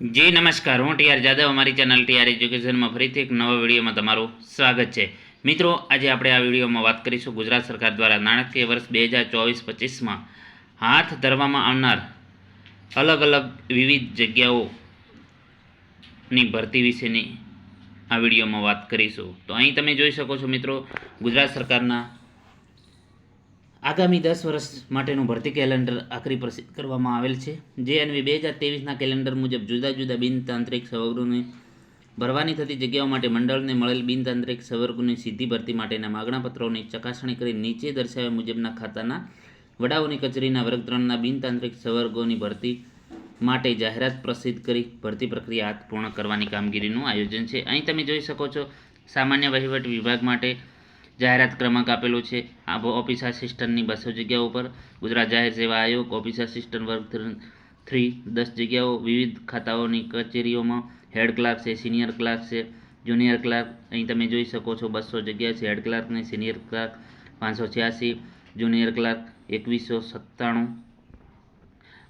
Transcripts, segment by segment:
જી, નમસ્કાર. હું ટીઆર જાદવ, અમારી ચેનલ ટીઆર એજ્યુકેશનમાં ફરીથી એક નવા વિડીયોમાં તમારું સ્વાગત છે. મિત્રો, આજે આપણે આ વિડીયોમાં વાત કરીશું ગુજરાત સરકાર દ્વારા નાણાકીય વર્ષ બે હજાર ચોવીસ પચીસમાં હાથ ધરવામાં આવનાર અલગ અલગ વિવિધ જગ્યાઓની ભરતી વિશેની આ વિડીયોમાં વાત કરીશું. તો અહીં તમે જોઈ શકો છો મિત્રો, ગુજરાત સરકારના આગામી દસ વર્ષ માટેનું ભરતી કેલેન્ડર આખરી પ્રસિદ્ધ કરવામાં આવેલ છે. જે અન્વયે બે હજાર તેવીસના કેલેન્ડર મુજબ જુદા જુદા બિનતાંત્રિક સવર્ગોને ભરવાની થતી જગ્યાઓ માટે મંડળને મળેલ બિનતાંત્રિક સવર્ગોની સીધી ભરતી માટેના માગણા પત્રોની ચકાસણી કરી નીચે દર્શાવ્યા મુજબના ખાતાના વડાઓની કચેરીના વર્ગ ત્રણના બિનતાંત્રિક સવર્ગોની ભરતી માટે જાહેરાત પ્રસિદ્ધ કરી ભરતી પ્રક્રિયા હાથ પૂર્ણ કરવાની કામગીરીનું આયોજન છે. અહીં તમે જોઈ શકો છો, સામાન્ય વહીવટ વિભાગ માટે જાહેરાત ક્રમાંક આપેલો છે. આ ઓફિસ આસિસ્ટન્ટની બસો જગ્યાઓ પર ગુજરાત જાહેર સેવા આયોગ ઓફિસ આસિસ્ટન્ટ વર્ગ થ્રી, દસ જગ્યાઓ, વિવિધ ખાતાઓની કચેરીઓમાં હેડ ક્લાર્ક છે સિનિયર ક્લાર્ક છે જુનિયર ક્લાર્ક અહીં તમે જોઈ શકો છો બસો જગ્યા છે. હેડ ક્લાર્ક ને સિનિયર ક્લાર્ક પાંચસો છ્યાસી જુનિયર ક્લાર્ક એકવીસો સત્તાણું.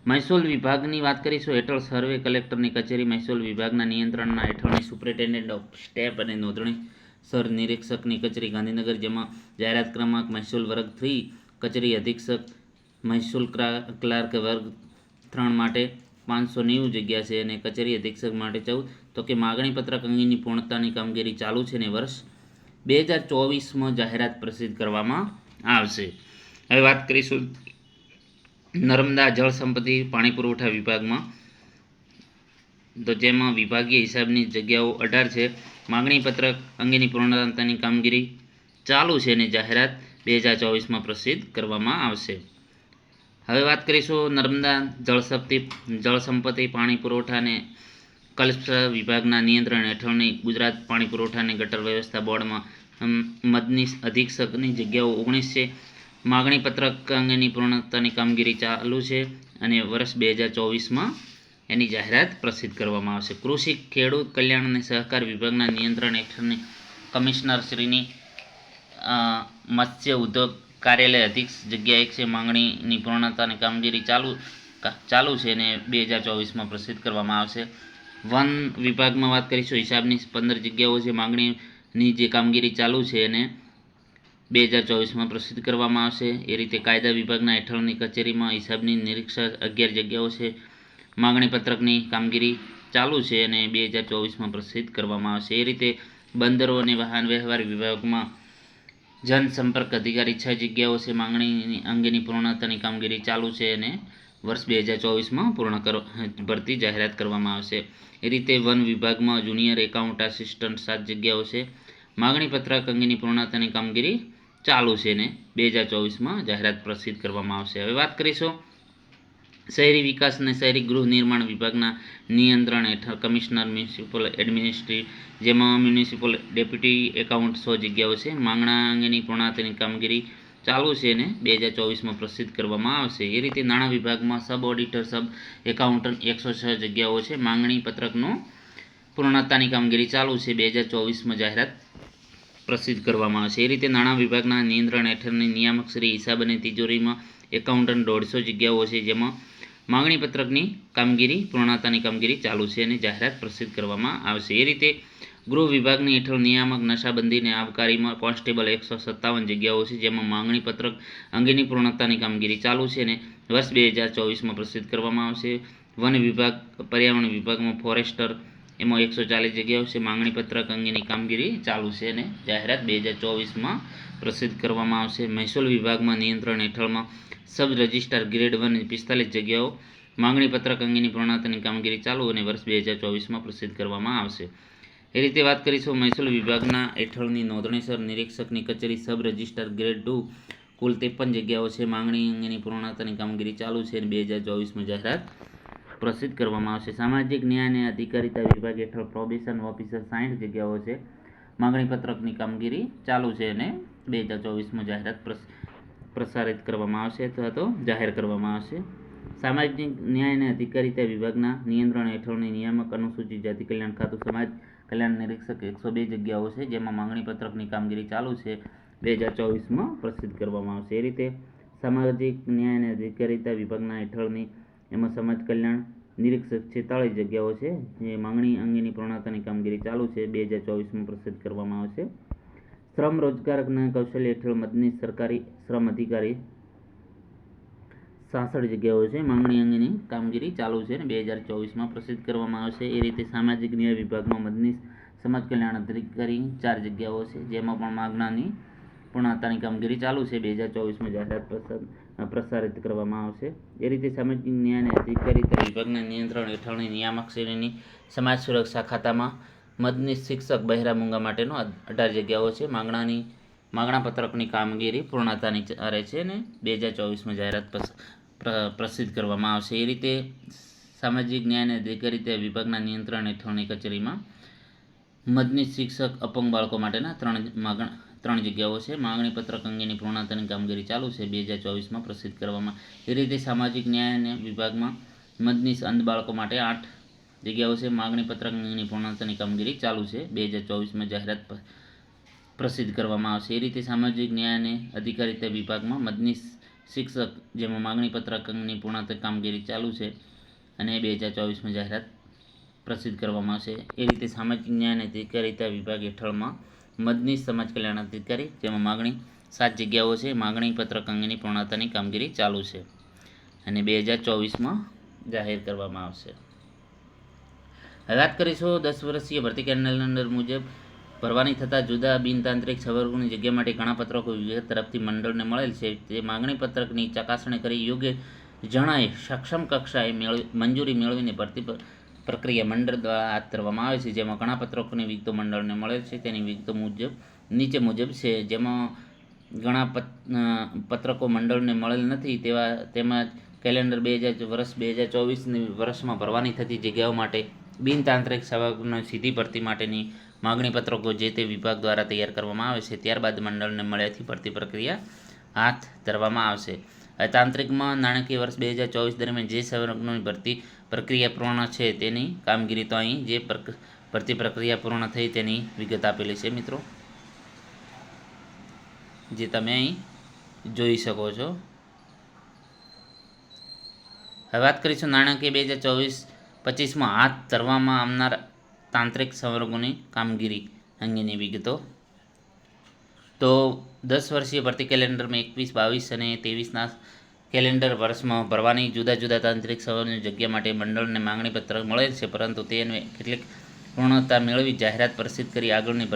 મહેસૂલ વિભાગની વાત કરીશું, હેઠળ સર્વે કલેક્ટરની કચેરી મહેસૂલ વિભાગના નિયંત્રણના હેઠળની સુપ્રિન્ટેન્ડન્ટ ઓફ સ્ટેપ અને નોંધણી સર, નિરીક્ષકની કચેરી ગાંધીનગર, જેમાં જાહેરાત ક્રમાંક મહેસૂલ વર્ગ થ્રી, કચેરી અધિક્ષક મહેસૂલ ક્લાર્ક વર્ગ ત્રણ માટે પાંચસો નેવું જગ્યા છે અને કચેરી અધિક્ષક માટે ચૌદ. તો કે માગણી અંગેની પૂર્ણતાની કામગીરી ચાલુ છે ને વર્ષ બે હજાર ચોવીસમાં જાહેરાત પ્રસિદ્ધ કરવામાં આવશે. હવે વાત કરીશું નર્મદા જળ સંપત્તિ પાણી પુરવઠા વિભાગમાં. તો જેમાં વિભાગીય હિસાબની જગ્યાઓ અઢાર છે. માગણી પત્રક અંગેની પૂર્ણતાની કામગીરી ચાલુ છે અને જાહેરાત બે હજાર ચોવીસમાં પ્રસિદ્ધ કરવામાં આવશે. હવે વાત કરીશું નર્મદા જળશક્તિ જળ સંપત્તિ પાણી પુરવઠા અને વિભાગના નિયંત્રણ હેઠળની ગુજરાત પાણી પુરવઠા અને ગટર વ્યવસ્થા બોર્ડમાં મદની અધિક્ષકની જગ્યાઓ ઓગણીસ છે. માગણી પત્રક અંગેની પૂર્ણતાની કામગીરી ચાલુ છે અને વર્ષ બે હજાર ચોવીસમાં એની જાહેરાત પ્રસિદ્ધ કરવામાં આવશે. કૃષિ, ખેડૂત કલ્યાણ અને સહકાર વિભાગના નિયંત્રણ હેઠળની કમિશનર શ્રીની મત્સ્ય ઉદ્યોગ કાર્યાલય અધિક્ષ જગ્યા એક છે. માંગણીની પૂર્ણતાની કામગીરી ચાલુ ચાલુ છે અને બે હજાર ચોવીસમાં પ્રસિદ્ધ કરવામાં આવશે. વન વિભાગમાં વાત કરીશું. હિસાબની પંદર જગ્યાઓ છે. માંગણીની જે કામગીરી ચાલુ છે એને બે હજાર ચોવીસમાં પ્રસિદ્ધ કરવામાં આવશે. એ રીતે કાયદા વિભાગના હેઠળની કચેરીમાં હિસાબની નિરીક્ષક અગિયાર જગ્યાઓ છે. માગણી પત્રકની કામગીરી ચાલુ છે અને બે હજાર ચોવીસમાં પ્રસિદ્ધ કરવામાં આવશે. એ રીતે બંદરો અને વાહન વ્યવહાર વિભાગમાં જનસંપર્ક અધિકારી છ જગ્યાઓ છે. માંગણી અંગેની પૂર્ણતાની કામગીરી ચાલુ છે અને વર્ષ બે હજાર ચોવીસમાં પૂર્ણ કર, ભરતી જાહેરાત કરવામાં આવશે. એ રીતે વન વિભાગમાં જુનિયર એકાઉન્ટ આસિસ્ટન્ટ સાત જગ્યાઓ છે. માગણી પત્રક અંગેની પૂર્ણતાની કામગીરી ચાલુ છે ને બે હજાર ચોવીસમાં જાહેરાત પ્રસિદ્ધ કરવામાં આવશે. હવે વાત કરીશું શહેરી વિકાસ અને શહેરી ગૃહ નિર્માણ વિભાગના નિયંત્રણ હેઠળ કમિશનર મ્યુનિસિપલ એડમિનિસ્ટ્રી જેમાં મ્યુનિસિપલ ડેપ્યુટી એકાઉન્ટ સો જગ્યાઓ છે. માંગણા અંગેની પૂર્ણાતની કામગીરી ચાલુ છે અને બે હજાર ચોવીસમાં પ્રસિદ્ધ કરવામાં આવશે. એ રીતે નાણાં વિભાગમાં સબ ઓડિટર, સબ એકાઉન્ટન્ટ એકસો છ જગ્યાઓ છે. માંગણી પત્રકનું પૂર્ણતાની કામગીરી ચાલુ છે. બે હજાર ચોવીસમાં જાહેરાત પ્રસિદ્ધ કરવામાં આવશે. એ રીતે નાણાં વિભાગના નિયંત્રણ હેઠળની નિયામક શ્રી હિસાબ અને તિજોરીમાં એકાઉન્ટન્ટ દોઢસો જગ્યાઓ છે, જેમાં માંગણી પત્રકની કામગીરી, પૂર્ણતાની કામગીરી ચાલુ છે અને જાહેરાત પ્રસિદ્ધ કરવામાં આવશે. એ રીતે ગૃહ વિભાગની હેઠળ નિયામક નશાબંધીને આવકારીમાં કોન્સ્ટેબલ એકસો સત્તાવન જગ્યાઓ છે, જેમાં માંગણી પત્રક અંગેની પૂર્ણતાની કામગીરી ચાલુ છે અને વર્ષ બે હજાર ચોવીસમાં પ્રસિદ્ધ કરવામાં આવશે. વન વિભાગ, પર્યાવરણ વિભાગમાં ફોરેસ્ટર એમાં એકસો ચાલીસ જગ્યાઓ છે. માંગણી પત્રક અંગેની કામગીરી ચાલુ છે અને જાહેરાત બે હજાર ચોવીસમાં પ્રસિદ્ધ કરવામાં આવશે. મહેસૂલ વિભાગમાં નિયંત્રણ હેઠળમાં સબ રજિસ્ટ્રાર ગ્રેડ વન પિસ્તાલીસ જગ્યાઓ માંગણી પત્રક અંગેની પૂર્ણાંતની કામગીરી ચાલુ અને વર્ષ બે હજાર ચોવીસમાં પ્રસિદ્ધ કરવામાં આવશે. એ રીતે વાત કરીશું મહેસૂલ વિભાગના હેઠળની નોંધણીસર નિરીક્ષકની કચેરી સબ રજિસ્ટ્રાર ગ્રેડ ટુ. કુલ ત્રેપન જગ્યાઓ છે. માંગણી અંગેની પૂર્ણતાની કામગીરી ચાલુ છે અને બે હજાર ચોવીસમાં જાહેરાત પ્રસિદ્ધ કરવામાં આવશે. સામાજિક ન્યાય અને અધિકારીતા વિભાગ હેઠળ પ્રોબેશન ઓફિસર સાઠ જગ્યાઓ છે. માંગણીપત્રકની કામગીરી ચાલુ છે અને બે હજાર ચોવીસમાં જાહેરાત પ્રસ- પ્રસારિત કરવામાં આવશે અથવા તો જાહેર કરવામાં આવશે. સામાજિક ન્યાય અને અધિકારિતા વિભાગના નિયંત્રણ હેઠળની નિયામક અનુસૂચિત જાતિ કલ્યાણ ખાતું સમાજ કલ્યાણ નિરીક્ષક એકસો બે જગ્યાઓ છે, જેમાં માંગણીપત્રકની કામગીરી ચાલુ છે. બે હજાર ચોવીસમાં પ્રસિદ્ધ કરવામાં આવશે. એ રીતે સામાજિક ન્યાય અને અધિકારિતા વિભાગના હેઠળની એમાં સમાજ કલ્યાણ નિરીક્ષક છેતાળીસ જગ્યાઓ છે, જે માંગણી અંગેની પૂર્ણતાની કામગીરી ચાલુ છે. બે હજાર ચોવીસમાં પ્રસિદ્ધ કરવામાં આવશે. શ્રમ રોજગારના કૌશલ્ય હેઠળ મદની સરકારી શ્રમ અધિકારી સાસઠ જગ્યાઓ છે. માંગણી અંગેની કામગીરી ચાલુ છે અને બે હજાર ચોવીસમાં પ્રસિદ્ધ કરવામાં આવશે. એ રીતે સામાજિક ન્યાય વિભાગમાં મદની સમાજ કલ્યાણ અધિકારી ચાર જગ્યાઓ છે, જેમાં પણ માગણાની પૂર્ણતાની કામગીરી ચાલુ છે. બે હજાર ચોવીસમાં જાહેરાત પ્રસાદ પ્રસારિત કરવામાં આવશે. એ રીતે સામાજિક ન્યાય અને અધિકારીતા વિભાગના નિયંત્રણ હેઠળની નિયામક શ્રેણીની સમાજ સુરક્ષા ખાતામાં મદની શિક્ષક બહેરા મૂંગા માટેનો અઢાર જગ્યાઓ છે. માગણાની, માગણા પત્રકની કામગીરી પૂર્ણતાની ચાલે છે અને બે હજાર ચોવીસમાં જાહેરાત પ્રસિદ્ધ કરવામાં આવશે. એ રીતે સામાજિક ન્યાય અને અધિકારીતા વિભાગના નિયંત્રણ હેઠળની કચેરીમાં મદની શિક્ષક અપંગ બાળકો માટેના ત્રણ માગણ ત્રણ જગ્યાઓ છે. માગણી પત્રક અંગેની પૂર્ણતાની કામગીરી ચાલુ છે. બે હજાર ચોવીસમાં પ્રસિદ્ધ કરવામાં એ રીતે સામાજિક ન્યાય અને વિભાગમાં મદનીશ અંધ બાળકો માટે આઠ જગ્યાઓ છે. માગણી પત્રક અંગેની પૂર્ણતાની કામગીરી ચાલુ છે. બે હજાર ચોવીસમાં જાહેરાત પ્રસિદ્ધ કરવામાં આવશે. એ રીતે સામાજિક ન્યાય અને અધિકારીતા વિભાગમાં મદનીશ શિક્ષક જેમાં માગણી પત્રક અંગની પૂર્ણતા કામગીરી ચાલુ છે અને બે હજાર ચોવીસમાં જાહેરાત પ્રસિદ્ધ કરવામાં આવશે. એ રીતે સામાજિક ન્યાય અને અધિકારીતા વિભાગ હેઠળમાં મદની સમાજ કલ્યાણ અધિકારી, જેમાં માગણી સાત જગ્યાઓ છે. માગણી પત્રક અંગેની પૂર્ણતાની કામગીરી ચાલુ છે અને બે હજાર જાહેર કરવામાં આવશે. હવે વાત કરીશું દસ વર્ષીય ભરતી કેલેન્ડર મુજબ. ભરવાની થતાં જુદા બિનતાંત્રિક સવર્ગોની જગ્યા માટે ઘણા પત્રકો વિવિધ તરફથી મંડળને મળેલ છે. તે માગણી પત્રકની ચકાસણી કરી યોગ્ય જણાય સક્ષમ કક્ષાએ મેળવી, મંજૂરી મેળવીને ભરતી પ્રક્રિયા મંડળ દ્વારા હાથ ધરવામાં આવે છે, જેમાં ઘણા પત્રકોની વિગતો મંડળને મળે છે, તેની વિગતો મુજબ, નીચે મુજબ છે, જેમાં ઘણા પત પત્રકો મંડળને મળેલ નથી, તેવા તેમજ કેલેન્ડર બે હજાર, વર્ષ બે હજાર ચોવીસની વર્ષમાં ભરવાની થતી જગ્યાઓ માટે, બિનતાંત્રિક સેવકનો સીધી ભરતી માટેની માગણી પત્રકો જે તે વિભાગ દ્વારા તૈયાર કરવામાં આવે છે, ત્યારબાદ મંડળને મળ્યાથી ભરતી પ્રક્રિયા હાથ ધરવામાં આવશે. તાંત્રિકમાં નાણાકીય વર્ષ બે હજાર ચોવીસ દરમિયાન જે સેવકની ભરતી પ્રક્રિયા પૂર્ણ છે તેની કામગીરી તો અહીં જે ભરતી પ્રક્રિયા પૂર્ણ થઈ તેની વિગત આપેલી છે મિત્રો. જે તમે અહીં જોઈ શકો છો. હવે વાત કરીશું નાણાકીય બે હજાર ચોવીસ પચીસમાં હાથ ધરવામાં આવનાર તાંત્રિક સંવર્ગોની કામગીરી અંગેની વિગતો. તો દસ વર્ષીય ભરતી કેલેન્ડરમાં એકવીસ, બાવીસ અને ત્રેવીસના કેલેન્ડર વર્ષમાં ભરવાની જુદા જુદા તાંત્રિક સવરની જગ્યા માટે મંડળને માંગણી પત્ર મળેલ છે, પરંતુ તેને કેટલીક પૂર્ણતા મેળવી જાહેરાત પ્રસિદ્ધ કરી આગળની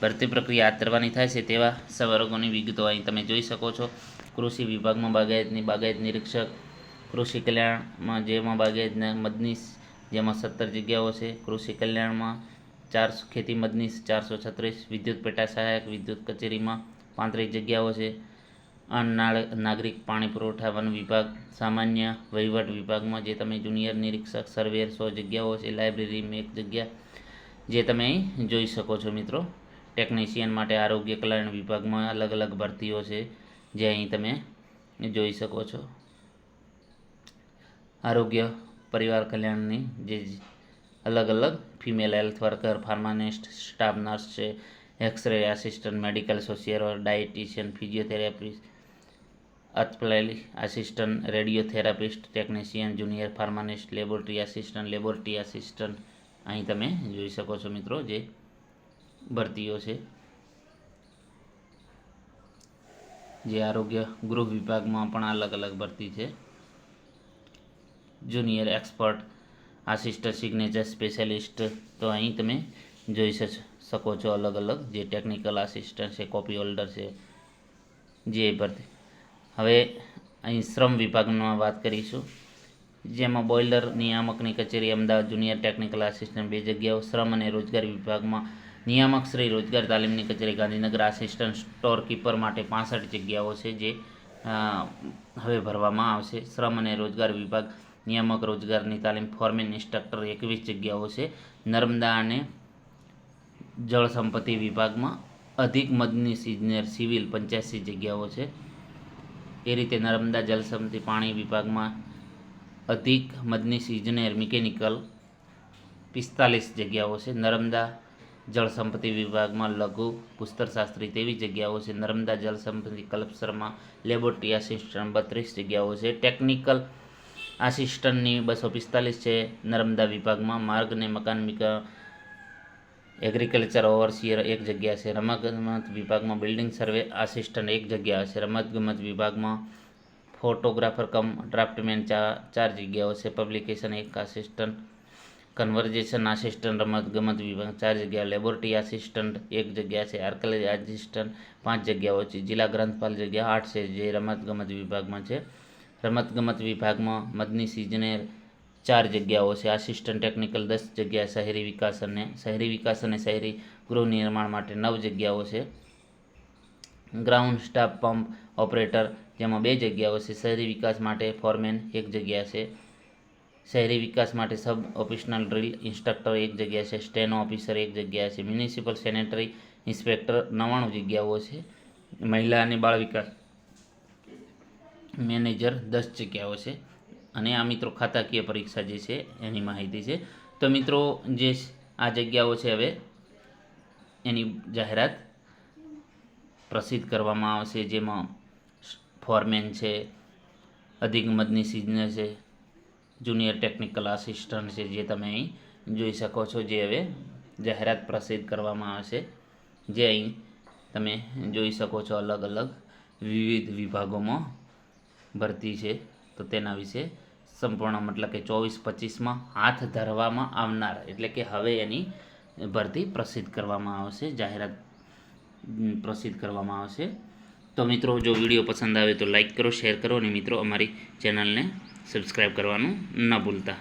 ભરતી પ્રક્રિયા હાથ ધરવાની થાય છે, તેવા સવર્ગોની વિગતો અહીં તમે જોઈ શકો છો. કૃષિ વિભાગમાં બાગાયતની, બાગાયત નિરીક્ષક, કૃષિ કલ્યાણમાં જેમાં બાગાયતના મદનીશ જેમાં સત્તર જગ્યાઓ છે. કૃષિ કલ્યાણમાં ચારસો ખેતી મદનીશ ચારસો છત્રીસ, વિદ્યુત પેટા સહાયક, વિદ્યુત કચેરીમાં પાંત્રીસ જગ્યાઓ છે. અન્ન નાગરિક પાણી પુરવઠા વન વિભાગ, સામાન્ય વહીવટ વિભાગમાં જે તમે જુનિયર નિરીક્ષક સર્વેર સો જગ્યાઓ છે લાઇબ્રેરીમાં એક જગ્યા, જે તમે અહીં જોઈ શકો છો મિત્રો. ટેકનિશિયન માટે આરોગ્ય કલ્યાણ વિભાગમાં અલગ અલગ ભરતીઓ છે, જે અહીં તમે જોઈ શકો છો. આરોગ્ય, પરિવાર કલ્યાણની જે અલગ અલગ female health worker, pharmacist, staff nurse છે x ray assistant medical social dietitian physiotherapist અથપ્લેલી assistant radiotherapist technician junior pharmacist laboratory assistant laboratory assistant અહીં તમે જોઈ શકો છો મિત્રો જે ભરતીઓ છે. જે આરોગ્ય ગૃહ વિભાગમાં પણ અલગ અલગ ભરતી છે. Junior expert assistant signature specialist તો અહીં તમે જોઈ શક- શકો છો અલગ અલગ. જે ટેકનિકલ આસિસ્ટન્ટ છે કોપી હોલ્ડર છે, જે ભરતી હવે અહીં શ્રમ વિભાગમાં વાત કરીશું. જેમાં બોઇલર નિયામકની કચેરી, અમદાવાદ જુનિયર ટેકનિકલ આસિસ્ટન્ટ બે જગ્યાઓ, શ્રમ અને રોજગાર વિભાગમાં નિયામક શ્રી રોજગાર તાલીમની કચેરી, ગાંધીનગર આસિસ્ટન્ટ સ્ટોર કીપર માટે પાસઠ જગ્યાઓ છે જે હવે ભરવામાં આવશે. શ્રમ અને રોજગાર વિભાગ નિયામક રોજગારની તાલીમ ફોરમેન ઇન્સ્ટ્રક્ટર એકવીસ જગ્યાઓ છે. નર્મદા અને જળ સંપત્તિ વિભાગમાં અધિક મદનીશ ઇજનેર સિવિલ પંચ્યાસી જગ્યાઓ છે. એ રીતે નર્મદા જળ પાણી વિભાગમાં અધિક મદનીશ ઇજનેર મિકેનિકલ પિસ્તાલીસ જગ્યાઓ છે. નર્મદા જળ સંપત્તિ વિભાગમાં લઘુ પુસ્તરશાસ્ત્રી તેવી જગ્યાઓ છે. નર્મદા જળ સંપત્તિ કલ્પસરમાં લેબોરેટરી આસિસ્ટન્ટ બત્રીસ જગ્યાઓ છે. ટેકનિકલ આસિસ્ટન્ટની બસો પિસ્તાલીસ છે. નર્મદા વિભાગમાં માર્ગ અને મકાન એગ્રીકલ્ચર ઓવરસીયર એક જગ્યા છે, રમતગમત વિભાગમાં બિલ્ડિંગ સર્વે આસિસ્ટન્ટ એક જગ્યા છે રમતગમત વિભાગમાં ફોટોગ્રાફર કમ ડ્રાફ્ટમેન ચાર ચાર જગ્યાઓ છે પબ્લિકેશન એક આસિસ્ટન્ટ કન્વર્જેશન આસિસ્ટન્ટ રમતગમત વિભાગ ચાર જગ્યા લેબોરેટરી આસિસ્ટન્ટ એક જગ્યા છે આર્કલેજ આસિસ્ટન્ટ પાંચ જગ્યાઓ છે, જિલ્લા ગ્રંથપાલ જગ્યા આઠ છે, જે રમતગમત વિભાગમાં છે. રમતગમત વિભાગમાં મદની ઇજનેર ચાર જગ્યાઓ છે. આસિસ્ટન્ટ ટેકનિકલ દસ જગ્યા, શહેરી વિકાસ અને શહેરી વિકાસ અને શહેરી ગૃહ નિર્માણ માટે નવ જગ્યાઓ છે. ગ્રાઉન્ડ સ્ટાફ પંપ ઓપરેટર જેમાં બે જગ્યાઓ છે. શહેરી વિકાસ માટે ફોરમેન એક જગ્યા છે. શહેરી વિકાસ માટે સબ ઓફિશનલ ડ્રિલ ઇન્સ્ટ્રક્ટર એક જગ્યા છે. સ્ટેનો ઓફિસર એક જગ્યા છે. મ્યુનિસિપલ સેનેટરી ઇન્સ્પેક્ટર નવ્વાણું જગ્યાઓ છે. મહિલા અને બાળ વિકાસ મેનેજર દસ જગ્યાઓ છે. અને આ મિત્રો ખાતાકીય પરીક્ષા જે છે, એની માહિતી છે. તો મિત્રો, જે આ જગ્યાઓ છે હવે, એની જાહેરાત પ્રસિદ્ધ કરવામાં આવશે. જેમાં ફોરમેન છે, અધિક મદની સિઝનર છે, જુનિયર ટેકનિકલ આસિસ્ટન્ટ છે, જે તમે અહીં જોઈ શકો છો. જે હવે જાહેરાત પ્રસિદ્ધ કરવામાં આવશે. જે અહીં તમે જોઈ શકો છો અલગ અલગ વિવિધ વિભાગોમાં ભરતી છે. તો તેના વિશે સંપૂર્ણ મતલબ કે ચોવીસ પચીસમાં હાથ ધરવામાં આવનાર. એટલે કે હવે એની ભરતી પ્રસિદ્ધ કરવામાં આવશે, જાહેરાત પ્રસિદ્ધ કરવામાં આવશે. તો મિત્રો, જો વીડિયો પસંદ આવે તો લાઇક કરો, શેર કરો અને મિત્રો, અમારી ચેનલને સબસ્ક્રાઈબ કરવાનું ન ભૂલતા.